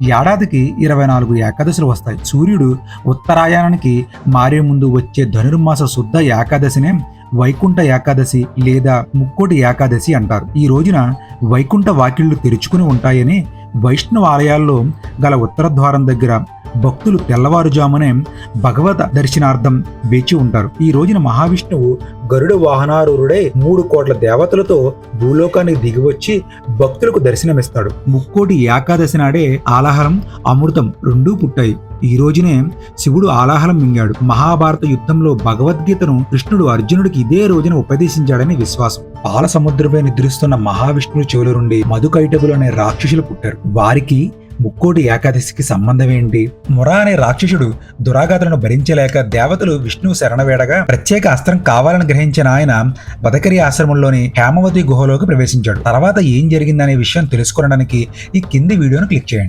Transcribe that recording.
ఏడాదికి ఇరవై నాలుగు ఏకాదశులు వస్తాయి. సూర్యుడు ఉత్తరాయణానికి మారే ముందు వచ్చే ధనుర్మాస శుద్ధ ఏకాదశినే వైకుంఠ ఏకాదశి లేదా ముక్కోటి ఏకాదశి అంటారు. ఈ రోజున వైకుంఠ వాకిళ్ళు తెరుచుకుని ఉంటాయని వైష్ణవ ఆలయాల్లో గల ఉత్తర ద్వారం దగ్గర భక్తులు తెల్లవారుజామునే భగవత దర్శనార్థం వేచి ఉంటారు. ఈ రోజున మహావిష్ణువు గరుడ వాహనారూరుడై మూడు కోట్ల దేవతలతో భూలోకానికి దిగివచ్చి భక్తులకు దర్శనమిస్తాడు. ముక్కోటి ఏకాదశి నాడే ఆలాహలం అమృతం రెండూ పుట్టాయి. ఈ రోజునే శివుడు ఆలాహలం మింగాడు. మహాభారత యుద్ధంలో భగవద్గీతను కృష్ణుడు అర్జునుడికి ఇదే రోజున ఉపదేశించాడని విశ్వాసం. పాల సముద్రపై నిద్రిస్తున్న మహావిష్ణువు చెవుల నుండి మధుకైటకులు అనే రాక్షసులు పుట్టారు. వారికి ముక్కోటి ఏకాదశికి సంబంధం ఏంటి? మురా అనే రాక్షసుడు దురాఘాతలను భరించలేక దేవతలు విష్ణువు శరణవేడగా ప్రత్యేక అస్త్రం కావాలని గ్రహించిన ఆయన బదకరి ఆశ్రమంలోని హేమవతి గుహలోకి ప్రవేశించాడు. తర్వాత ఏం జరిగిందనే విషయం తెలుసుకోవడానికి ఈ కింది వీడియోను క్లిక్ చేయండి.